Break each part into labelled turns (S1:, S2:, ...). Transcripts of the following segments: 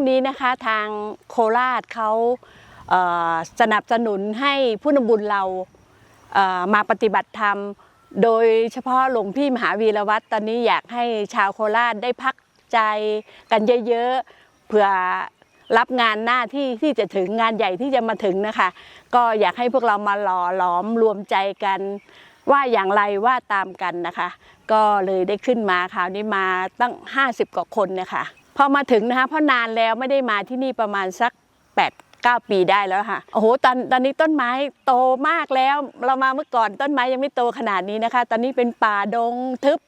S1: งนี้นะคะทางโคราชเขาสนับสนุนให้ผู้นำบุญเรามาปฏิบัติธรรม โดยเฉพาะหลวงพี่มหาวีรวัตรตอนนี้อยากให้ชาวโคราชได้พักใจกันเยอะๆเผื่อรับงานหน้าที่ที่จะถึงงานใหญ่ที่จะมาถึงนะคะ ก็อยากให้พวกเรามาหล่อหลอมรวมใจกัน ว่าอย่างไรว่าตามกันนะคะ ก็เลยได้ขึ้นมาคราวนี้มาตั้ง 50 กว่าคนนี่ยค่ะ อมาถึงนะคะเพราะนานแล้วไม่ได้มาที่นี่ประมาณสัก8 9 ปีได้แล้วค่ะโอ้โหตอนตอนนี้ต้นไม้โตมากแล้ว เรามาเมื่อก่อนต้นไม้ยังไม่โตขนาดนี้นะคะ ตอนนี้เป็นป่าดงทึบ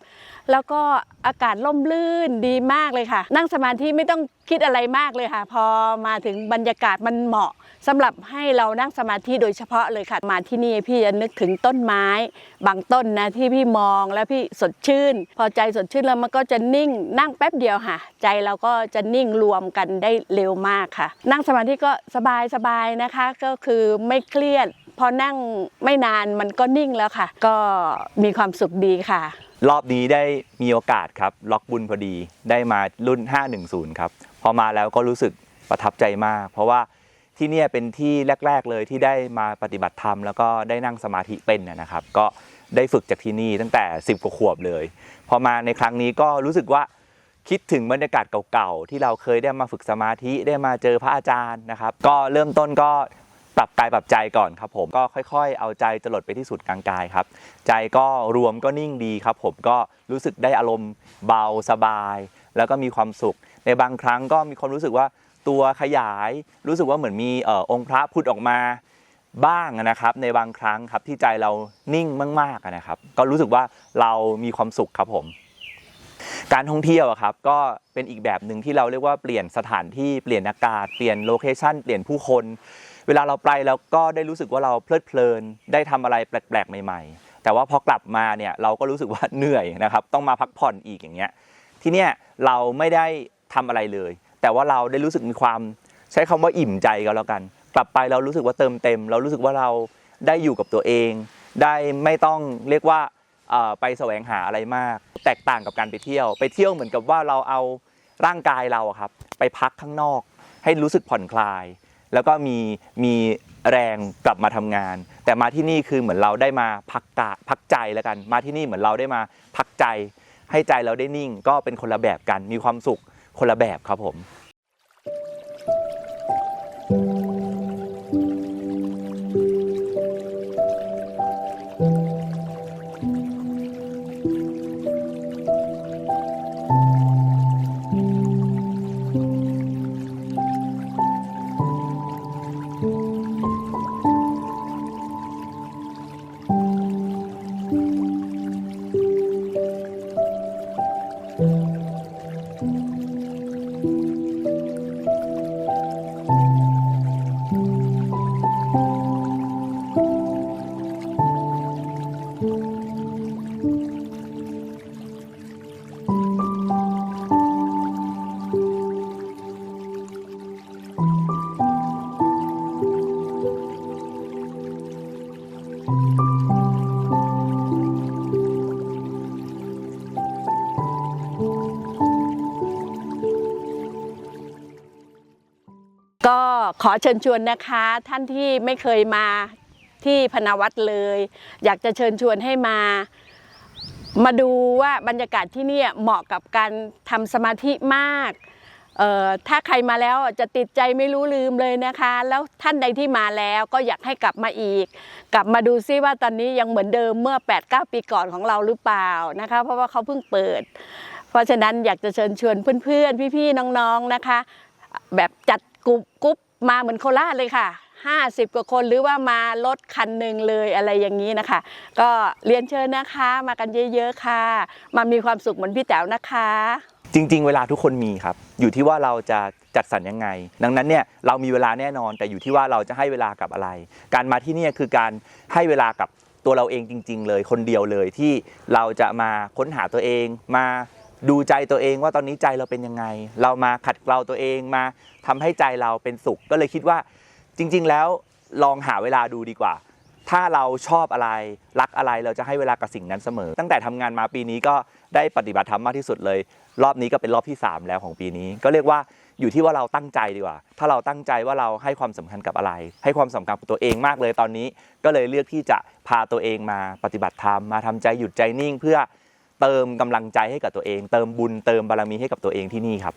S1: แล้วก็อากาศร่มรื่นดีมากเลยค่ะ นั่งสมาธิไม่ต้องคิดอะไรมากเลยค่ะ พอมาถึงบรรยากาศมันเหมาะสำหรับให้เรานั่งสมาธิโดยเฉพาะเลยค่ะ มาที่นี่พี่จะนึกถึงต้นไม้ บางต้นนะที่พี่มองแล้วพี่สดชื่น พอใจสดชื่นแล้วมันก็จะนิ่งนั่งแป๊บเดียวค่ะ ใจเราก็จะนิ่งรวมกันได้เร็วมากค่ะ นั่งสมาธิก็สบายสบายๆนะคะ ก็คือไม่เครียดพอนั่งไม่นานมันก็นิ่งแล้วค่ะ ก็มีความสุขดีค่ะ
S2: รอบนี้ได้มีโอกาสครับล็อกบุญพอดีได้มารุ่น 510 ครับ พอมาแล้วก็รู้สึกประทับใจมาก เพราะว่าที่นี่เป็นที่แรก ๆ เลยที่ได้มาปฏิบัติธรรม แล้วก็ได้นั่งสมาธิเป็นนะนะครับ ก็ได้ฝึกจากที่นี่ตั้งแต่ 10 กว่าขวบเลย พอมาในครั้งนี้ก็รู้สึกว่าคิดถึงบรรยากาศเก่าๆ ที่เราเคยได้มาฝึกสมาธิได้มาเจอพระอาจารย์นะครับ ก็เริ่มต้นก็ ปรับกายปรับใจก่อนครับผมก็ค่อย ๆ เอาใจจรดไปที่สุดกลางกายครับ ใจก็รวมก็นิ่งดีครับ ผมก็รู้สึกได้อารมณ์เบาสบาย แล้วก็มีความสุข ในบางครั้งก็มีความรู้สึกว่าตัวขยาย รู้สึกว่าเหมือนมีออองค์พระพุทธออกมาบ้างนะครับ ในบางครั้งครับที่ใจเรานิ่งมากๆนะครับ ก็รู้สึกว่าเรามีความสุขครับผม การท่องเที่ยวครับก็เป็นอีกแบบหนึ่งที่เราเรียกว่าเปลี่ยนสถานที่เปลี่ยนอากาศเปลี่ยนโลเคชันเปลี่ยนผู้คน เวลาเราไปแล้วก็ได้รู้สึกว่าเราเพลิดเพลิน ได้ทำอะไรแปลกๆใหม่ ๆ แต่ว่าพอกลับมาเนี่ยเราก็รู้สึกว่าเหนื่อยนะครับต้องมาพักผ่อนอีกอย่างเงี้ยที่เนี่ยเราไม่ได้ทำอะไรเลย แต่ว่าเราได้รู้สึกมีความใช้คำว่าอิ่มใจก็แล้วกัน กลับไปเรารู้สึกว่าเติมเต็ม เรารู้สึกว่าเราได้อยู่กับตัวเอง ได้ไม่ต้องเรียกว่าไปแสวงหาอะไรมาก แตกต่างกับการไปเที่ยว ไปเที่ยวเหมือนกับว่าเราเอาร่างกายเราครับ ไปพักข้างนอก ให้รู้สึกผ่อนคลาย แล้วก็มีมีแรงกลับมาทำงาน แต่มาที่นี่คือเหมือนเราได้มาพักกะพักใจแล้วกัน มาที่นี่เหมือนเราได้มาพักใจ ให้ใจเราได้นิ่ง ก็เป็นคนละแบบกันมีความสุขคนละแบบครับผม
S1: ก็ขอเชิญชวนนะคะ ท่านที่ไม่เคยมาที่พนาวัดเลย อยากจะเชิญชวนให้มา มาดูว่าบรรยากาศที่นี่เหมาะกับการทำสมาธิมากถ้าใครมาแล้วจะติดใจไม่รู้ลืมเลยนะคะ แล้วท่านใดที่มาแล้วก็อยากให้กลับมาอีก กลับมาดูซิว่าตอนนี้ยังเหมือนเดิมเมื่อ 8-9 ปีก่อนของเราหรือเปล่านะคะ เพราะว่าเขาเพิ่งเปิด เพราะฉะนั้นอยากจะเชิญชวนเพื่อนๆ พี่ๆ น้องๆนะคะ แบบจัด กรุ๊ปกรุ๊ปมาเหมือนโคราชเลยค่ะ 50 กว่าคนหรือว่ามารถคันหนึ่งเลยอะไรอย่างนี้นะคะ ก็เรียนเชิญนะคะ มากันเยอะๆค่ะ มามีความสุขเหมือนพี่แต๋วนะคะ
S2: จริง ๆ เวลาทุกคนมีครับ อยู่ที่ว่าเราจะจัดสรรยังไง ดังนั้นเนี่ยเรามีเวลาแน่นอน แต่อยู่ที่ว่าเราจะให้เวลากับอะไร การมาที่นี่คือการให้เวลากับตัวเราเองจริง ๆ เลยคนเดียวเลยที่เราจะมาค้นหาตัวเองมา ดูใจตัวเองว่าตอนนี้ใจเราเป็นยังไง เรามาขัดเกลาตัวเองมาทำให้ใจเราเป็นสุข ก็เลยคิดว่าจริง ๆ แล้วลองหาเวลาดูดีกว่า ถ้าเราชอบอะไรรักอะไรเราจะให้เวลากับสิ่งนั้นเสมอ ตั้งแต่ทำงานมาปีนี้ก็ได้ปฏิบัติธรรมมากที่สุดเลย รอบนี้ก็เป็นรอบที่ 3 แล้วของปีนี้ ก็เรียกว่าอยู่ที่ว่าเราตั้งใจดีกว่า ถ้าเราตั้งใจว่าเราให้ความสำคัญกับอะไร ให้ความสำคัญกับตัวเองมากเลยตอนนี้ ก็เลยเลือกที่จะพาตัวเองมาปฏิบัติธรรมมาทำใจหยุดใจนิ่งเพื่อ เติมกำลังใจให้กับตัวเอง เติมบุญเติมบารมีให้กับตัวเองที่นี่ครับ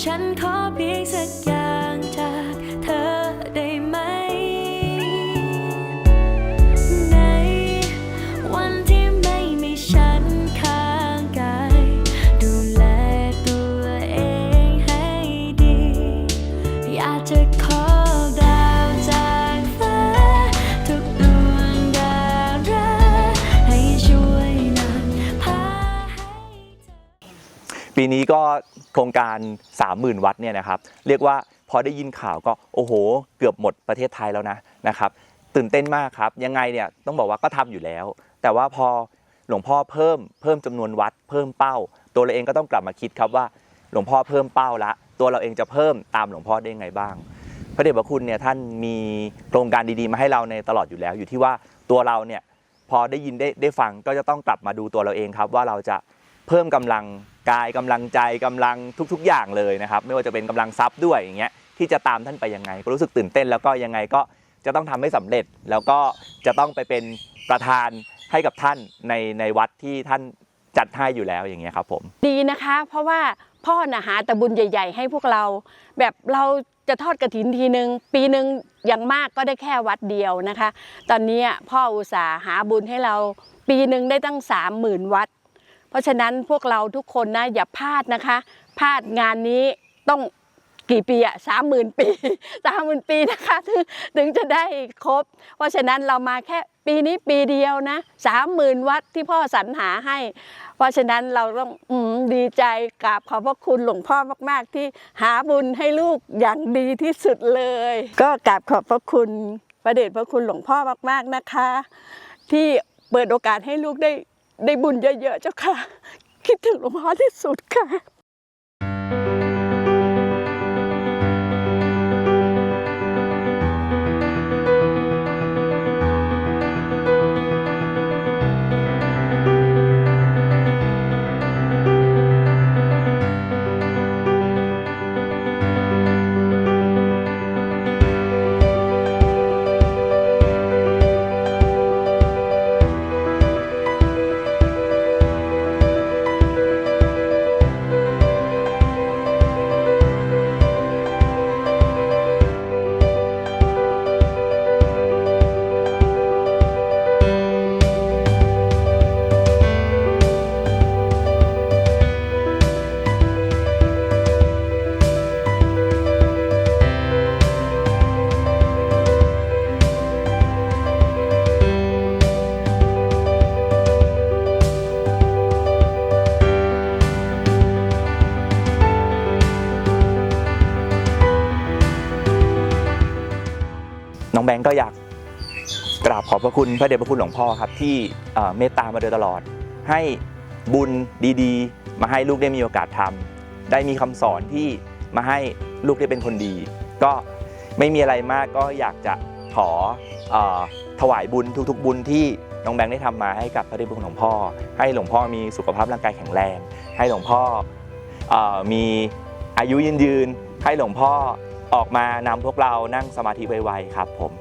S3: ฉันขอเพียงสักอย่างจาก
S2: ปีนี้ก็โครงการ 30,000 วัดเนี่ยนะครับเรียกว่าพอได้ยินข่าวก็โอ้โห เกือบหมดประเทศไทยแล้วนะนะครับตื่นเต้นมากครับ ยังไงเนี่ยต้องบอกว่าก็ทำอยู่แล้ว แต่ว่าพอหลวงพ่อเพิ่มเพิ่มจำนวนวัดเพิ่มเป้า ตัวเราเองก็ต้องกลับมาคิดครับว่าหลวงพ่อเพิ่มเป้าละ ตัวเราเองจะเพิ่มตามหลวงพ่อได้ไงบ้าง พระเดชพระคุณเนี่ยท่านมีโครงการดีๆ มาให้เราในตลอดอยู่แล้ว อยู่ที่ว่าตัวเราเนี่ยพอได้ยินได้ได้ฟังก็จะต้องกลับมาดูตัวเราเองครับ ว่าเราจะเพิ่มกำลัง กายกำลังใจกำลังทุกๆ อย่างเลยนะครับ ไม่ว่าจะเป็นกำลังทรัพย์ด้วยอย่างเงี้ยที่จะตามท่านไปยังไง ก็รู้สึกตื่นเต้นแล้วก็ยังไงก็จะต้องทำให้สำเร็จแล้วก็จะต้องไปเป็นประธานให้กับท่านในในวัดที่ท่านจัดให้อยู่แล้วอย่างเงี้ยครับผม
S1: ดีนะคะ เพราะว่าพ่อน่ะหาแต่บุญใหญ่ ๆ ให้พวกเรา แบบเราจะทอดกระถินทีหนึ่งปีหนึ่งอย่างมากก็ได้แค่วัดเดียวนะคะ ตอนนี้พ่ออุตสาห์หาบุญให้เราปีหนึ่งได้ตั้งสามหมื่นวัด เพราะฉะนั้นพวกเราทุกคนนะอย่าพลาดนะคะพลาดงานนี้ต้องกี่ปีอะสามหมื่นปีสามหมื่นปีนะคะถึงถึงจะได้ครบ เพราะฉะนั้นเรามาแค่ปีนี้ปีเดียวนะสามหมื่นวัดที่พ่อสรรหาให้ เพราะฉะนั้นเราต้องอดีใจกราบขอบพระคุณหลวงพ่อมากๆ ที่หาบุญให้ลูกอย่างดีที่สุดเลย ก็กราบขอบพระคุณพระเดชพระคุณหลวงพ่อมากๆนะคะ ที่เปิดโอกาสให้ลูกได้ ได้บุญเยอะๆเจ้าค่ะ คิดถึงหลวงพ่อที่สุดค่ะ
S2: องแบงก์ก็อยากกราบขอบพระคุณพระเดชพระคุณหลวงพ่อครับที่เมตตามาโดยตลอด ให้บุญดีๆ มาให้ลูกได้มีโอกาสทำได้มีคำสอนที่มาให้ลูกได้เป็นคนดี ก็ไม่มีอะไรมากก็อยากจะขออถวายบุญทุกๆ บุญที่น้องแบงค์ได้ทำมาให้กับพระเดชพระคุณหลวงพ่อ ให้หลวงพ่อมีสุขภาพร่างกายแข็งแรง ให้หลวงพ่ออมีอายุยืนยืน ให้หลวงพ่อ ออกมานำพวกเรานั่งสมาธิไวๆครับผม